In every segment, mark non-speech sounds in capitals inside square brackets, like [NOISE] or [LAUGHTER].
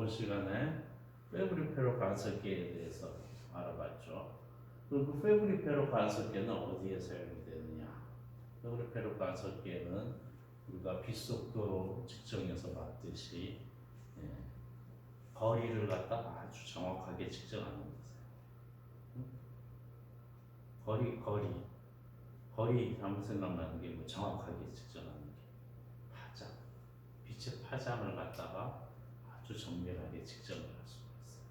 저번 시간에 페브리페로 간섭계에 대해서 알아봤죠. 그리고 그 페브리페로 간섭계는 어디에 사용이 되느냐? 페브리페로 간섭계는 우리가 빗속도 측정에서 봤듯이 예, 거리를 갖다 아주 정확하게 측정하는 거예요. 응? 거리 거리 거리 하면 생각나는 게 뭐 정확하게 측정하는 게 파장 빛의 파장을 갖다가 아주 정밀하게 측정을 할 수가 있어요.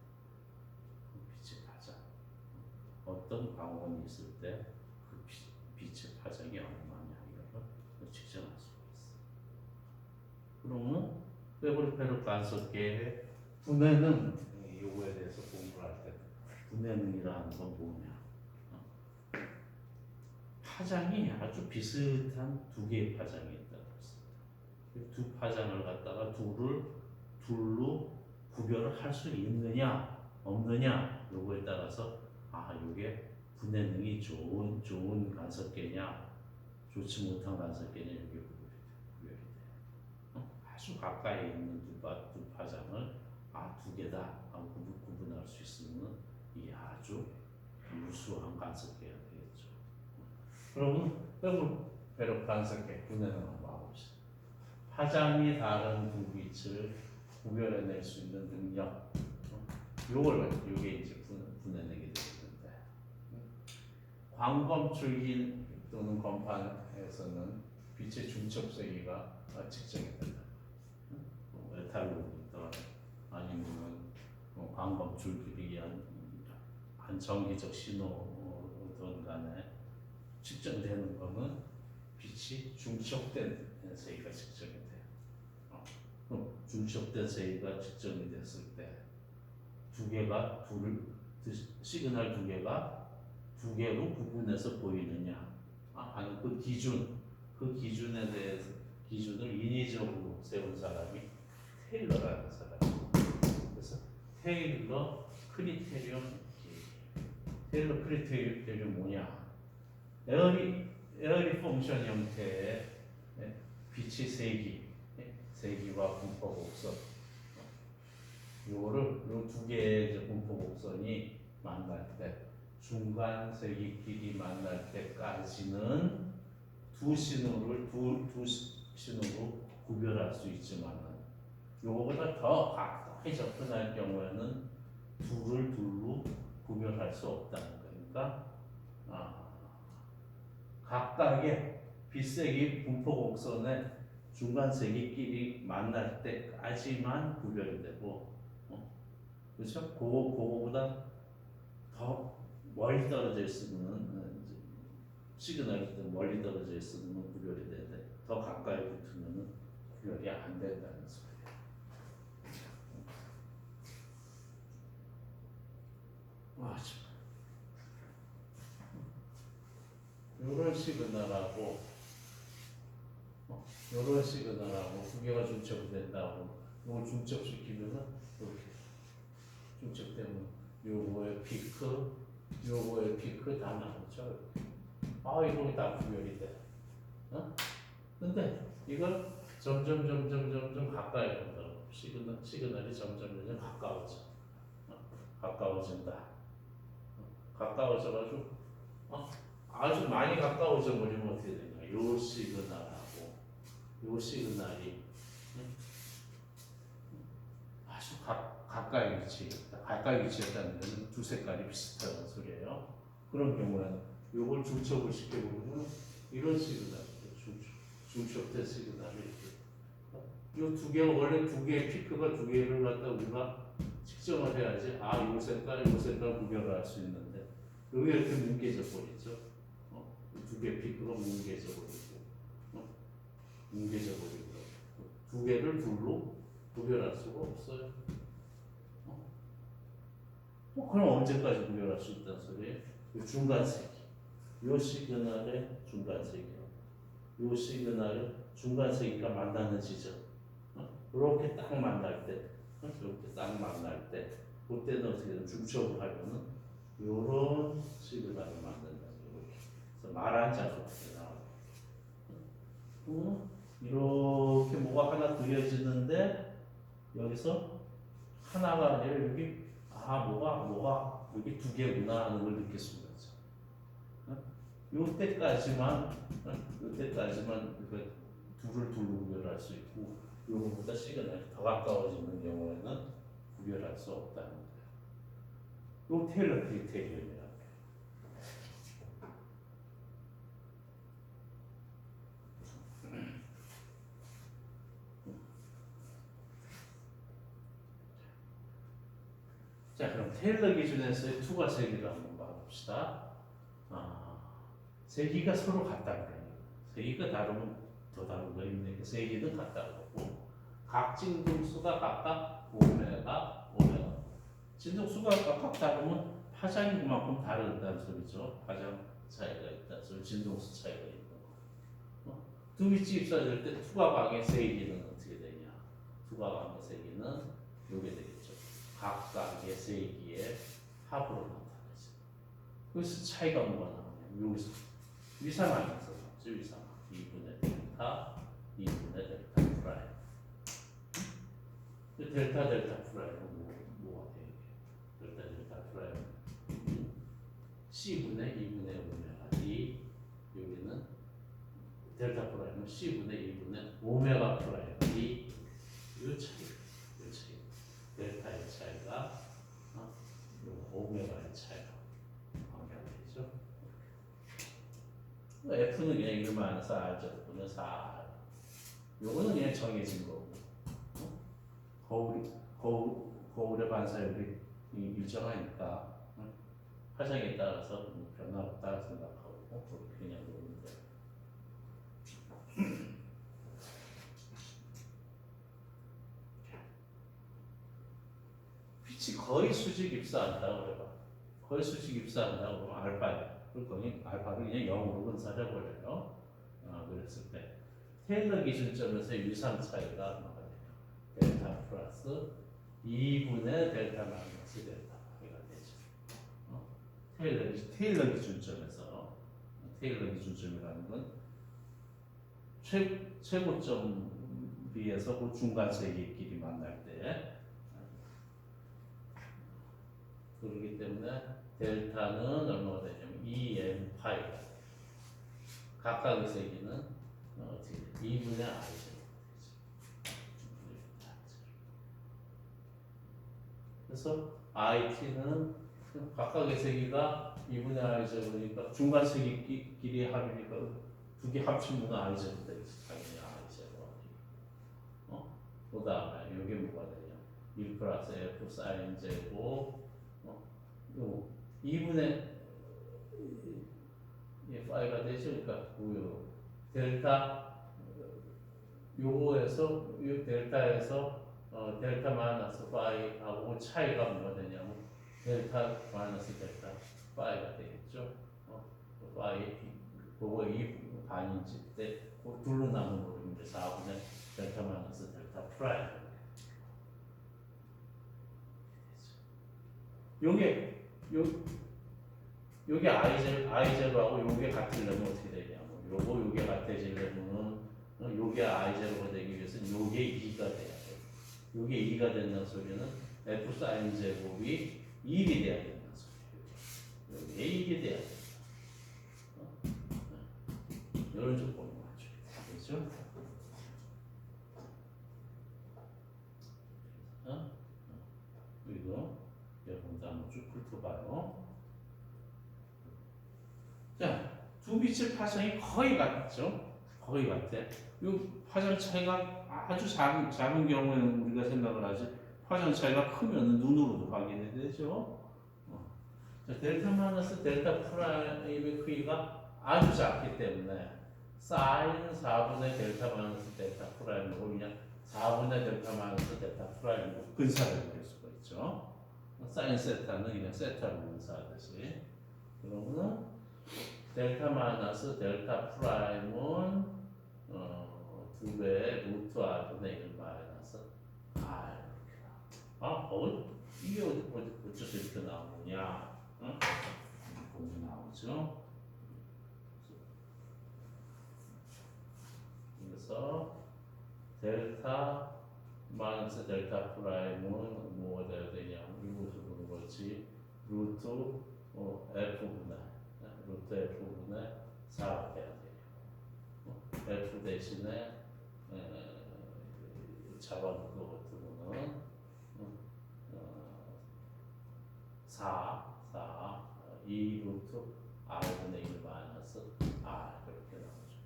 그 빛의 파장 어떤 광원이 있을 때 그 빛의 파장이 얼마냐 이걸 측정할 수가 있어요. 그러면 페브리페르 간섭계의 분해는 요거에 대해서 공부를 할 때 분해능이라는 건 뭐냐? 어? 파장이 아주 비슷한 두 개의 파장이 있다고 했습니다. 두 파장을 갖다가 둘을 둘로 구별을 할 수 있느냐 없느냐 요거에 따라서 아 이게 분해능이 좋은 좋은 간섭계냐 좋지 못한 간섭계냐 이게 구별이 돼. 어? 아주 가까이 있는 두, 파장을 아 두 개다 하고 구분, 구분 할 수 있으면 이게 아주 우수한 간섭계가 되겠죠. 그러면 빼고 배로 간섭계 한번 봐봅시다. 파장이 다른 두 빛을 구별해낼 수 있는 능력. 어? 요걸 요게 이제 분- 분해내게 되는데 광범 줄기 또는 건판에서는 빛의 중첩 세기가 측정이 된다. 응? 뭐 에탈로부터 아니면 뭐 광범 줄기에 의한 한 정기적 신호든 간에 측정되는 거는 빛이 중첩된 세기가 측정이 돼요. 중첩된 세기가 측정이 됐을 때 두 개가 둘 시그널 두 개가 두 개로 구분해서 보이느냐 아, 하는 그 기준 그 기준에 대해서 기준을 인위적으로 세운 사람이 테일러라는 사람이에요. 그래서 테일러 크리테리엄 테일러 크리테리엄 뭐냐? 에어리 에어리 펑션 형태의 예, 빛의 세기, 예, 세기와 분포 곡선. 요거를 요 두 개의 분포 곡선이 만날 때 중간 세기끼리 만날 때까지는 두 신호를 두, 두 신호로 구별할 수 있지만은 요거보다 더 가까이 접근할 경우에는 둘을 둘로 구별할 수 없다는 거니까 아, 각각의 빛색이 분포 곡선의 중간 세기끼리 만날 때까지만 구별이 되고 어? 그렇죠? 그거 그거보다 더 멀리 떨어져 있으면 어, 시그널이 더 멀리 떨어져 있으면 구별이 되는데 더 가까이 붙으면 구별이 안 된다는 소리예요. 와, 참. 요런 시그널하고 어, 요런 시그널하고 두 개가 중첩이 된다고 요걸 중첩시키면은 이렇게 중첩되면 요거의 피크 요거의 피크 다 나오죠 아 이거 다 구별이 돼 어? 근데 이걸 점점 점점 점점 가까이 온다고 시그널, 시그널이 점점 점점 가까워져 어? 가까워진다 어? 가까워져가지고 어? 아주 많이 가까워져 버리면 어떻게 되냐? 요 시그널하고 요 시그널이 응? 아주 가, 가까이 위치했다. 가까이 위치했다는 데는 두 색깔이 비슷하다는 소리예요. 그런 경우에는 요걸 중첩을 시켜보면 이런 시그널, 중첩, 중첩된 시그널이 이렇게. 요두 개가 원래 두 개의 피크가 두 개를 갖다 우리가 측정을 해야지 아, 요 색깔, 요 색깔 구별을 할 수 있는데 여기 이렇게 뭉개져 버리죠. 두개 피크가 뭉개져 버리고 무게적으로두 개를 둘로 구별할 수가 없어요. 어? 어, 그럼 언제까지 구별할 수 있다는 소리예요? 이 중간색. 요 시그널의 중간색이요. 요 시그널의 중간색이니까 만나는 지점. 어? 이렇게 딱 만날 때, 어? 이렇게 딱 만날 때, 그때는 어떻게 되면 중첩을 하면은 요런 시그널을 만든다. 이렇게. 그래서 말한 자가 나와요. 어? 이렇게 뭐가 하나 그려지는데 여기서 하나가 아니라 여기 아 뭐가 뭐가 여기 두 개구나 하는 걸 있죠. 어? 요때까지만 어? 요때까지만 그 둘을 둘로 구별할 수 있고 요거보다 시간이 더 가까워지는 경우에는 구별할 수 없다는 거예요. 요 테일러 거예요. 자 그럼 테일러 기준에서의 투과 세기를 한번 봐봅시다. 아, 세기가 서로 같다는 거예요. 세기가 다르면 더 다른 거인데 세기는 같다는 거고 각 진동수가 각각 오메가 오메가 진동수가 각각 다르면 파장이 그만큼 다르다는 소리죠. 파장 차이가 있다. 소리 진동수 차이가 거. 어? 두 위치 입사될 때 투과 방의 세기는 어떻게 되냐? 투과 방의 세기는 요게 되겠죠. 각각의 세기의 합으로 나타나죠. 그래서 차이가 뭐가 나오냐면 여기서 위상항에서 나오죠. 위상항 2분의 델타 2분의 델타 프라임 그 델타 델타 프라임은 뭐, 뭐가 돼요? 델타 델타 프라임 C분의 2분의 오메가 D 여기는 델타 프라임은 C분의 2분의 오메가 프라임 D 이 차이 델타의 차이가 어? 요 오메가의 차이가 관계되죠. F는 그냥 이름만 쌓아졌고요. 4 요거는 그냥 정해진 거고 어? 거울 거울 거울의 반사율이 이- 일정하니까 어? 화장에 따라서 뭐 변화 없다 생각하고 어? 거예요. 빛이 거의 수직 입사한다고 그래봐. 거의 수직 입사한다고 그러면 알파야. 그러니 알파를 그냥 0으로 분사해버려요. 아, 그랬을 때 테일러 기준점에서 유상 차이가 얼마가 돼요? 델타 플러스 2분의 델타 마이너스 델타 가 되죠. 어? 테일러, 기- 테일러 기준점에서 테일러 기준점이라는 건 최, 최고점 비해서 그 중간 세기끼리 만날 때 그렇기 때문에 델타는 얼마가 되냐면 2m 파이가 돼요. 각각의 세기는 어, 어떻게 돼? 2분의 i 제곱. 그래서 it는 각각의 세기가 2분의 i 제곱이니까 중간 세기끼리 합이니까 두 개 합치면 i 제곱 되겠지. 당연히 i 제곱. 어? 그 다음에 이게 뭐가 되냐? 1 플러스 f 사인 제곱 어? 요 2분의 예, 파이가 되죠. 그러니까 요 델타 요거에서 요 델타에서 어, 델타 마이너스 파이하고 차이가 뭐가 되냐면 델타 마이너스 델타 파이가 되겠죠. 어, 그 파이 그거 이 반인치 때그 둘로 나눈 이제 4분의 델타 마이너스 델타 프라임. 요게 요 요게 i 제로하고 요게 같으려면 어떻게 되냐면 요거 요게 같아지려면은 어, 요게 제로가 되기 위해서는 요게 2가 돼야 돼. 요게 2가 된다는 소리는 f 사인 제곱이 1이 돼야 된다는 소리예요. 요게 1이 돼야 돼. 어? 이런 조건을 맞춰야 되죠. 어? 그리고 여러분도 한번 쭉 훑어봐요. 자, 파장이 거의 같죠? 거의 같아. 이 파장 차이가 아주 작은, 작은 경우에는 우리가 생각을 하지, 파장 차이가 크면 눈으로도 확인이 되죠? 어. 자, 델타 마이너스 델타 프라임의 크기가 아주 작기 때문에 사인 4분의 델타 마이너스 델타 프라임으로 그냥 4분의 델타 마이너스 델타 프라임으로 근사를 그릴 수가 있죠. 사인 세타는 그냥 세타로 근사하듯이. 그러면은 델타 마이너스 델타 프라임은 어, 두 배의 루트 r분의 1 마이너스 r 이렇게 나와. 아, 어, 이게 어디, 어디, 어째서 이렇게 나오냐? 응? 보면 나오죠. 그래서 델타 마이너스 델타 프라임은 뭐가 돼야 되냐 이것을 보는 거지 루트 어, F분의 F분의 4가 돼야 돼요 어, F 대신에 에, 잡아놓은 것 같으면은 어, 4, 4, 2 루트 R분의 1 마이너스 R 그렇게 나오죠.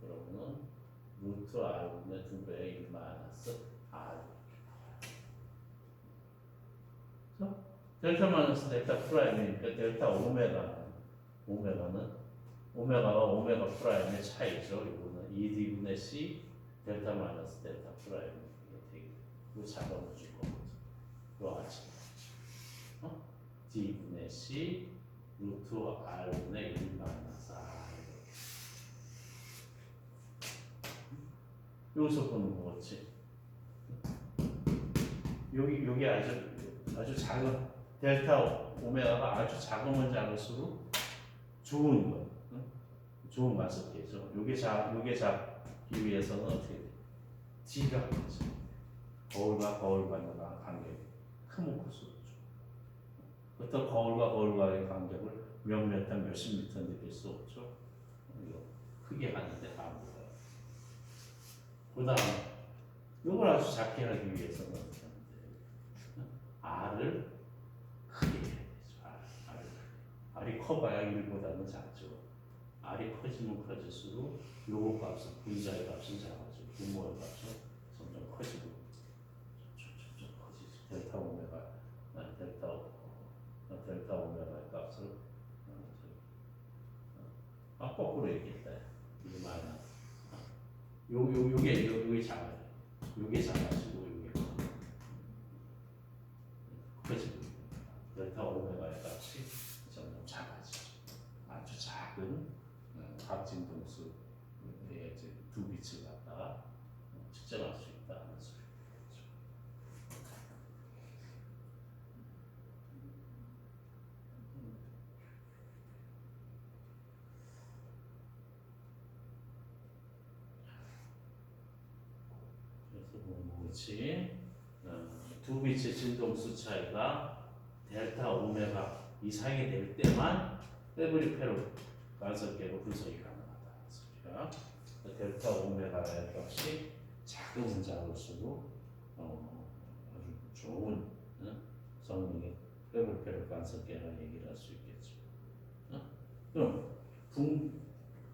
그러면은 루트 R분의 2배의 1 마이너스 R 이렇게 나와요. 델타 마이너스 델타 프라임이니까 델타 오메가는 오메가는 오메가가 오메가 프라임의 차이죠. 이거는 2D분의 C 델타 마이너스 델타 프라임 이게 되게 이거 잡아놓을 거거든. 이거 같이 어? D분의 C 루트 R분의 1 마이너스 R 여기서 보는 거겠지. 여기 여기 아주 아주 작은 델타 오메가가 아주 작으면 작을수록 좋은 거, 응? 좋은 마스크죠. 요게 작 요게 작기 위해서는 어떻게 돼? D가 되죠. 거울과 거울 간의 관계 크면 클수록 좋아. 어떤 거울과 거울과의 간격을 몇 미터 몇십 미터 느낄 수 없죠. 이거 크게 하는데 안 보여요. 그 다음 이걸 아주 작게 하기 위해서는 어떻게 하면 돼요? R을 크게 되죠. R을 R이 커봐야 1보다는 작죠. R이 커지면 커질수록 요거 값은 V자의 값은 작아지고 분모의 값은 점점 커지고 점점 커지죠. 델타 오메가 아, 델타 오- 어, 델타 오메가의 값을 어, 저- 아 거꾸로 얘기했다. 이게 마이너스. 요, 요, 요게, 요, 요게 작아요. 요게 작아지고. 델타 오메가의 값이 점점 작아지죠. 아주 작은 어, 합진동수의 이제 두 빛을 갖다가 어, 측정할 수 있다는 소리죠. 그래서 뭐 뭐지? 어, 두 빛의 진동수 차이가 델타 오메가 이상이 될 때만 페브리페로 간섭계로 분석이 가능하다는 소리야. 델타 오메가의 값이 작으면 작을수록 어, 아주 좋은 어? 성능의 페브리페로 간섭계라 얘기를 할 수 있겠죠. 어? 그럼 분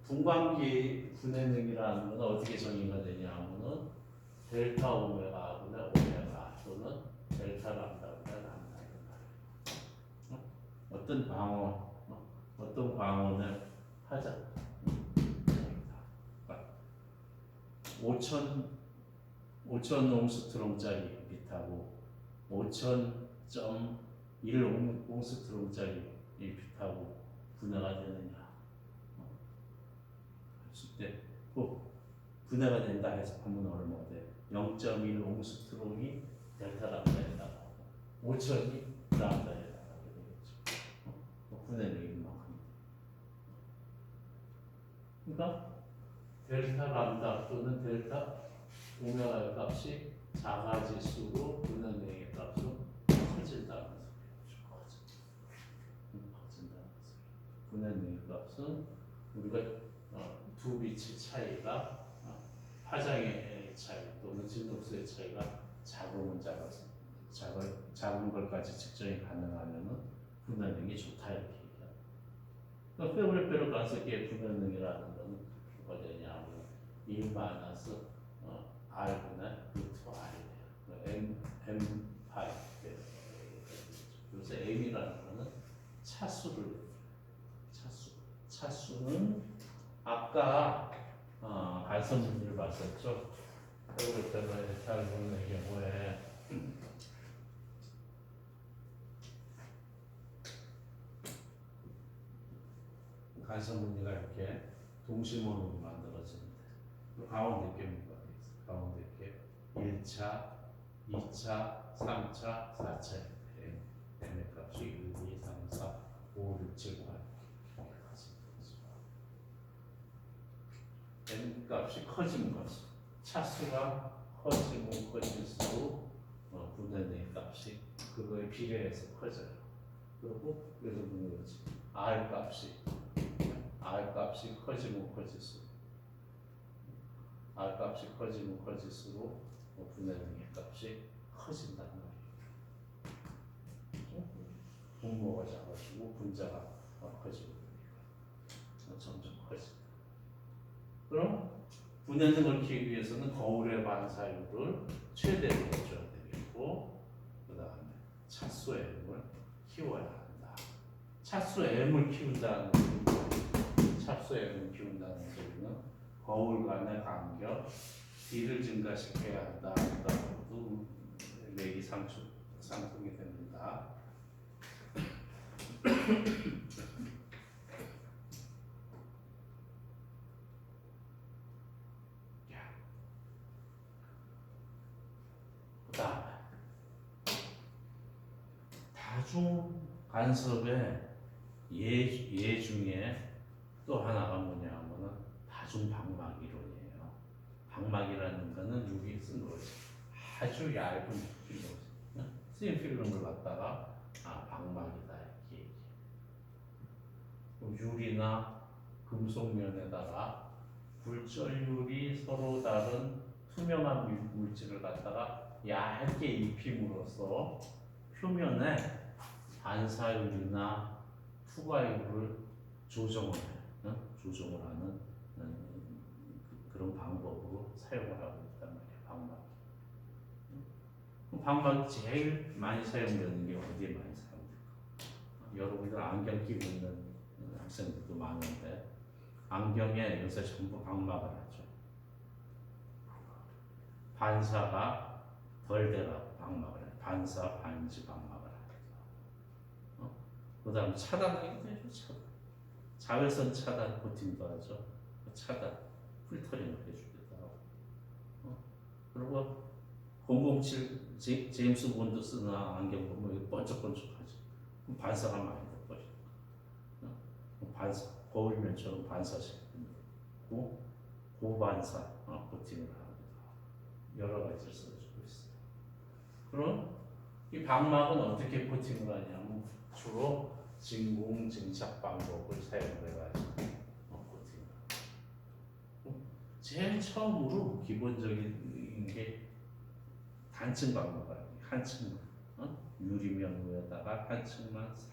분광기 분해 능이라는 건 어떻게 정의가 되냐 하면은 델타 오메가 분의 오메가 또는 델타 람다 말이에요. 어? 어떤 광원, 어? 어떤 광원을 하자. 5천 5천 옹스트롱짜리 빛하고 5천.1 옹스트롱짜리 이 빛하고 분해가 되느냐? 어? 했을 때꼭 분해가 된다 해서 하면 얼마가 돼? 0.1 옹스트롱이 델타 람다에 나가고 5천이 람다에 나가게 되겠죠. 어? 뭐 분해는 이만큼. 그러니까 델타 람다 또는 델타 오메가의 값이 작아질수록 분해능의 값은 커진다는 소리죠. 음, 커진다는 소리. 분해능의 값은 우리가 어, 두 빛의 차이가 어, 파장의 차이 또는 진동수의 차이가 작으면 작아서 작은 작은 걸까지 측정이 가능하면은 분해능이 좋다 이렇게 얘기합니다. 그러니까 페브리페르 간섭기의 분해능이라는 1 마이너스 어, r분의 루트 r이에요. m m 파이 요새 m이라는 거는 차수를 차수 차수는 아까 어, 갈선 문제를 봤었죠. 페브리페르의 탈분의 경우에 간선 무늬가 이렇게 동심원으로 만들어지는데 그 가운데 있어? 가운데 게 1차, 2차, 3차, 4차 이렇게 n의 값이 1, 2, 3, 4, 5, 6, 7, 8 이렇게 가지는 거죠. n 값이 커지는 거죠. 차수가 커지고 커질수록 어, 분해된 값이 그거에 비례해서 커져요. 그리고 그래서 보는 거지. R 값이 R 값이 커지고 커질수록 R 값이 커지고 커질수록 어, 분해된 값이 커진다는 말이에요. 분모가 작아지고 분자가 어, 커지고 그러니까 점점 커진다. 그럼 분해능을 키우기 위해서는 거울의 반사율을 최대로 해줘야 되겠고 그 다음에 차수 M을 키워야 한다. 차수 M을 키운다는 M을 키운다는 소리는 거울 간의 간격 D를 증가시켜야 한다. 그다음도 맥이 상승 상승이 됩니다. 다중 간섭의 예, 예 중에 또 하나가 뭐냐면은 다중 방막 이론이에요. 방막이라는 거는 여기 쓴 거지. 아주 얇은 필름, 쓰인 필름을 갖다가 아 방막이다 이렇게. 그럼 유리나 금속면에다가 굴절율이 서로 다른 투명한 물- 물질을 갖다가 얇게 입힘으로써 표면에 반사율이나 투과율을 조정을 해, 응? 조정을 하는 음, 그- 그런 방법으로 사용을 하고 있단 말이야 방막. 응? 그럼 방막 제일 많이 사용되는 게 어디에 많이 사용될까? 여러분들 안경 끼고 있는 학생들도 많은데 안경에 요새 전부 방막을 하죠. 반사가 덜 되라고 방막을 해. 반사 반지 방막을 하죠. 어? 그다음 차단하기도 해줘 차단. 자외선 차단 코팅도 하죠. 차단 필터링을 해주기도 하고. 어? 그리고 007 제, 제임스 본드 쓰는 안경 보면 이거 번쩍번쩍하죠. 반사가 많이 돼 버려. 어? 반사 거울 면처럼 반사시키고 고반사 어, 코팅을 하기도 여러 가지를 써주고 있어요. 그럼 이 방막은 어떻게 코팅을 하냐면 주로 진공 증착 방법을 사용해가지고 어, 코팅을. 하고. 제일 처음으로 기본적인 게 단층 방법을 하는 거예요. 한 층만 어? 유리면 위에다가 한 층만 싹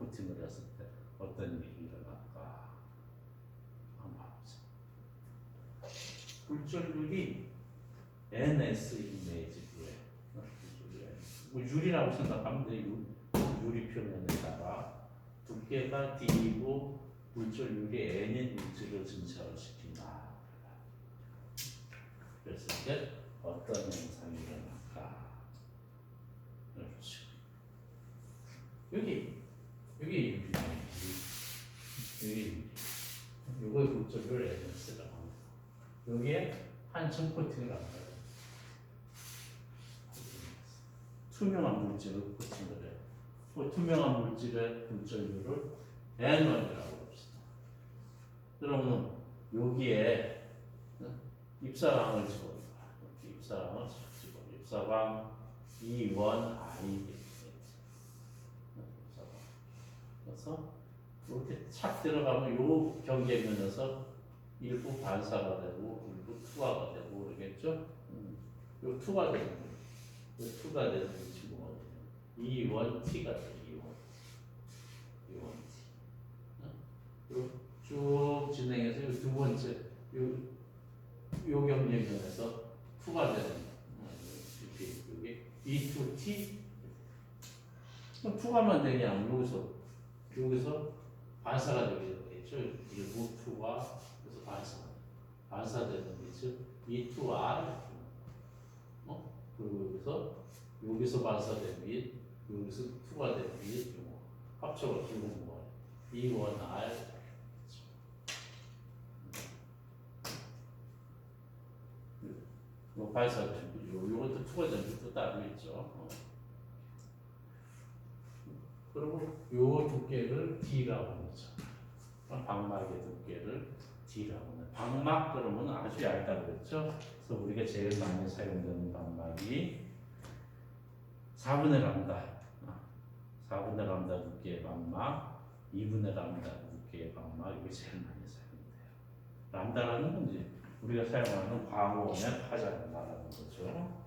코팅을 했을 때 어떤 일이 일어날까 한번 봐보세요. 굴절율이 NS 이미지 뷰에 어. 뭐 유리라고 생각하면 돼. 유, 유리 표면에다가 두께가 D이고 굴절율이 N인 물질을 증착을 시킨다. 그래서 이제 어떤 현상이 일어날까? 여기 여기 유리 여기 굴절율 NS라고 합니다. 여기에 한층 코팅을 한 거예요. 투명한 물질을 코팅을 그 투명한 물질의 굴절율을 N1이라고 합시다. 그러면 여기에 어? 입사랑을 집어넣어요. 이렇게 입사랑을 집어 입사방 E1 I 그래서 이렇게 착 들어가면 요 경계면에서 일부 반사가 되고 일부 투과가 되고 그러겠죠? 음. 요 투가 되는 거예요. 요 투가 되는 게 어디냐? 2원 T가 돼요. 2원. 2원 T. 어? 요쭉 진행해서 요두 번째 요, 요 경계면에서 투가 되는 여기 E2T 그럼 투가만 되냐? 여기서 여기서 반사가 되게 되겠죠. 일부 투가 그래서 반사 반사되는 빛을 E2R 어? 그리고 여기서 여기서 반사된 빛 여기서 투가 된 빛, 요거 합쳐가 기본 뭐 E1R 요 반사된 빛, 요 요것도 투가 된 빛도 따로 있죠. 어. 그리고 요 두께를 D라고 하죠. 방막의 두께를 D라고는 방막 그러면 아주 얇다 그랬죠. 그래서 우리가 제일 많이 사용되는 방막이 4분의 람다, 4분의 람다 두께의 방막, 2분의 람다 두께의 방막 이게 제일 많이 사용돼요. 람다라는 건 이제 우리가 사용하는 광원의 파장을 말하는 거죠.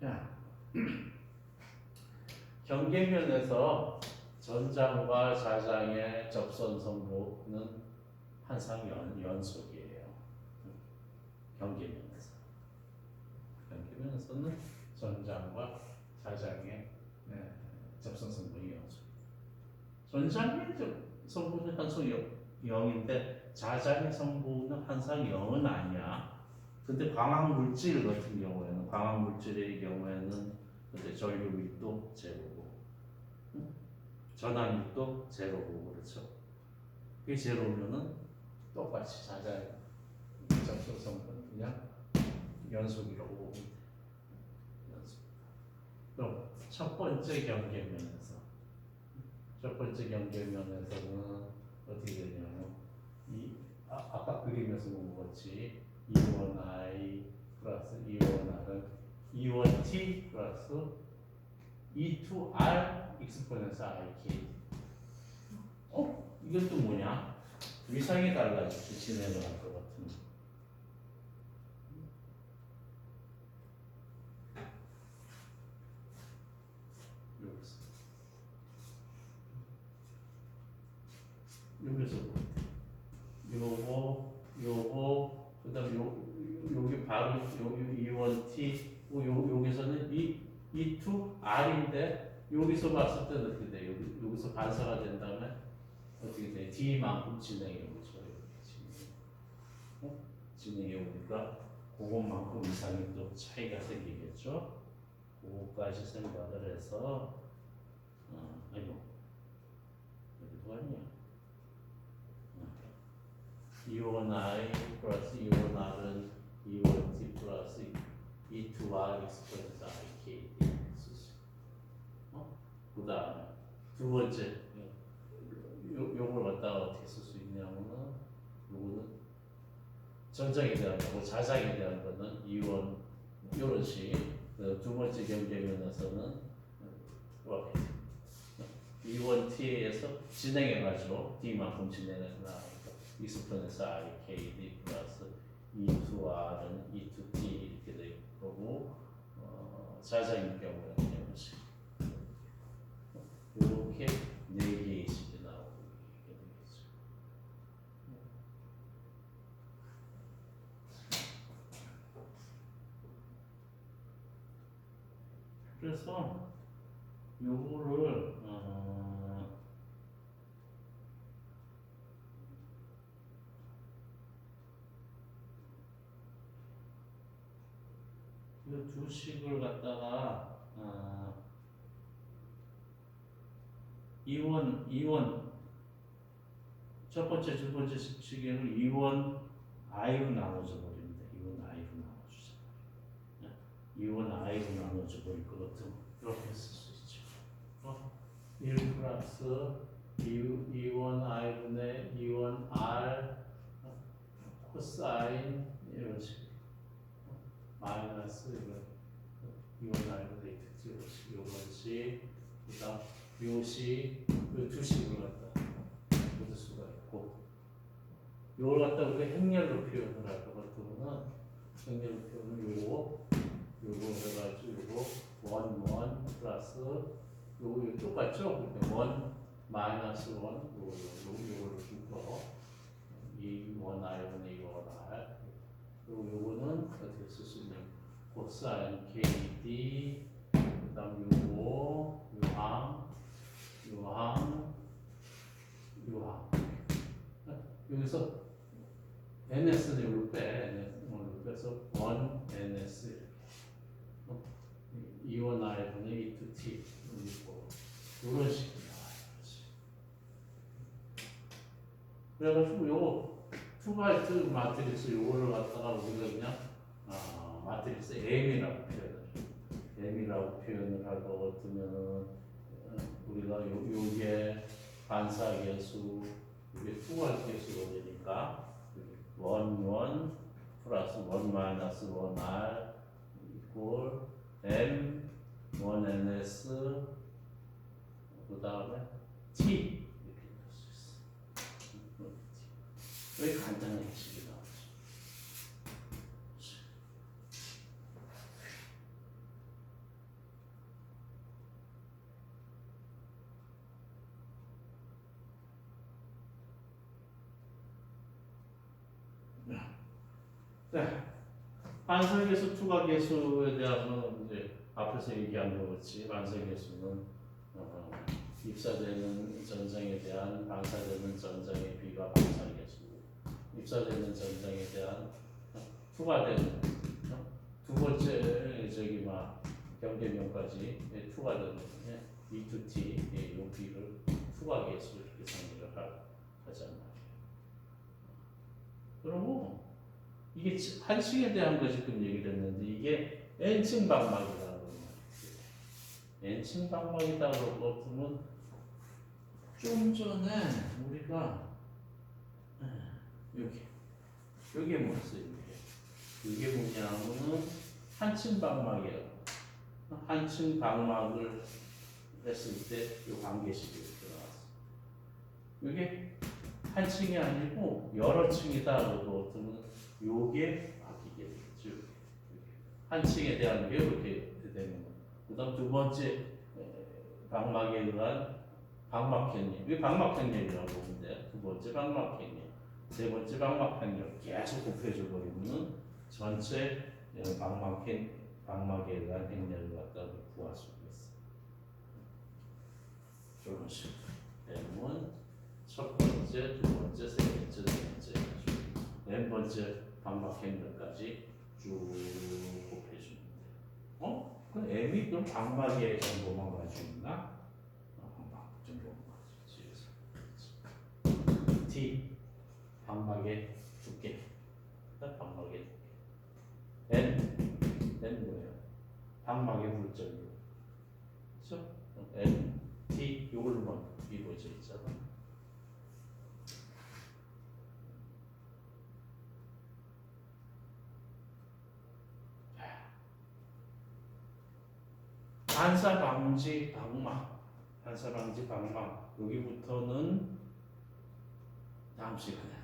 자, [CLEARS THROAT] 경계면에서 전장과 자장의 접선 성분은 항상 연, 연속이에요. 경계면 경계면에서는 전장과 자장의 네, 접선 성분이 연속. 전장의 접- 성분은 항상 0인데 자장의 성분은 항상 0은 아니야. 근데 광학 물질 같은 경우에는 광학 물질의 경우에는 근데 전류율도 제로고 응? 전압율도 제로고 그렇죠. 그게 제로면은 똑같이 자자의 접속 성분 그냥 연속이라고 보면. 그럼 첫 번째 경계면에서 첫 번째 경계면에서는 어떻게 되냐면 이 아, 아까 그림에서 본 것 같이 2원 i 플러스 2원 r은 2원 t 플러스 2to r 익스포넨스 ik 어? 또 뭐냐? 위상이 달라지지 진행을 할것 같은 여기서 여기서 요거 요거 그다음 요 여기 바로 여기 2원 t 요 여기서는 이 E2 R인데 여기서 봤을 때는 어떻게 돼? 여기 여기서 반사가 된 다음에 어떻게 돼? D만큼 진행해 오죠. 어? 진행해 오니까 그것만큼 이상이 또 차이가 생기겠죠. 그거까지 생각을 해서 어, 아이고 여기도 아니야. 어. 2원 I 플러스 2원 R은 2원 T 플러스 E2R 익스포넨스 IK. 어? 그 다음에 두 번째 요, 요걸 갖다가 어떻게 쓸 수 있냐면은 요거는 전장에 대한 거고 자장에 대한 거는 이원 요런 식. 그두 번째 경계면에서는 이원 T에서 진행해가지고 D만큼 진행해서 나오니까 익스포넨스 IK D 플러스 E2R은 E2T 이렇게 돼 거고 어, 자장인 경우에는 이런 식 이렇게 네 개의 식이 나오게 되겠죠. 그래서 요거를 어, 이두 식을 갖다가 어, 이원 이원 첫 번째 두 번째 식에는 이원 i로 나눠져 돼. 이원 i로 나눠주자. 이원 i로 나눠져 버릴 것 같으면 이렇게 쓸 수 있죠. 어? 1 플러스 2, 2원 i분의 2원 r 어? 코사인 이런 식 마이너스 이건 알고 돼 있겠지 요것이 그다음 요시 두 식을 갖다 묻을 수가 있고 요걸 갖다 우리가 행렬로 표현을 할 것 같으면은 행렬로 표현은 요거 요거 해가지고 요거 원원 플러스 요거 똑같죠? 그러니까 원 마이너스 원 요거 요거 요거를 묶어 이원 알분의 이원 알 그리고 요거는 어떻게 쓸 수 있냐 코사인 KD 그다음 요거 요항 요항 요항 여기서 NS는 요걸 빼. NS를 빼서 1 NS 어? 2원 I분의 2T 있고 요런 식으로 나와요. 그래가지고 요거 투바이트 마트리스 요거를 갖다가 우리가 그냥 아, 마트리스 M이라고 표현을 M이라고 표현을 할것 같으면은 어, 우리가 요, 요게 반사계수 이게 투할 계수가 되니까 원 원 플러스 원 마이너스 원 R 이꼴 M 원 NS 그 다음에 T 이렇게 될수 있어. 왜 간단한 식이 나오지? 네. 반사계수, 투과계수에 대해서는 이제 앞에서 얘기한 것 같이 반사계수는 어, 입사되는 전장에 대한 반사되는 전장의 비가 반사계수, 입사되는 전장에 대한 어, 투과되는 어, 두 번째 저기 막 경계명까지 예, 예, E2T 예, 요 비를 투과계수 이렇게 상기를 하- 하잖아요. 그러고 이게 지- 한층에 대한 거 지금 얘기를 했는데 이게 n층 방막이라고 그러면 n층 방막이다 그러고 보면 좀 전에 우리가 에, 여기 여기 뭐였어요 이게 이게 뭐냐면은 한층 방막이라고 한층 방막을 했을 때 이 관계식이 나왔어 이게 한 층이 아니고 여러 층이다 그러고 어쩌면 요게 바뀌게 되겠죠. 한 층에 대한 게 이렇게 되는 거. 그다음 두 번째 에, 방막에 의한 방막행렬. 이게 방막행렬이라고 보는데 두 번째 방막행렬, 세 번째 방막행렬 계속 곱해져 버리면 전체 에, 방막행 방막에 의한 행렬을 갖다 구할 수 있어. 이런 식으로. 되면 첫 번째, 두 번째, 세 번째, 네 번째 네 번째 방막행렬까지 쭉 곱해주면 돼. 어? 그 M이 그럼 방막의 정보만 가지고 있나? 어, 방막 정보만 가지고 있지. T 방막의 두께. 그다음 방막의 두께. N N 뭐예요? 방막의 물적이요. 그렇죠? N T 요걸로만 이루어져 있잖아. 반사 방지 방막, 반사 방지 방막 여기부터는 다음 시간에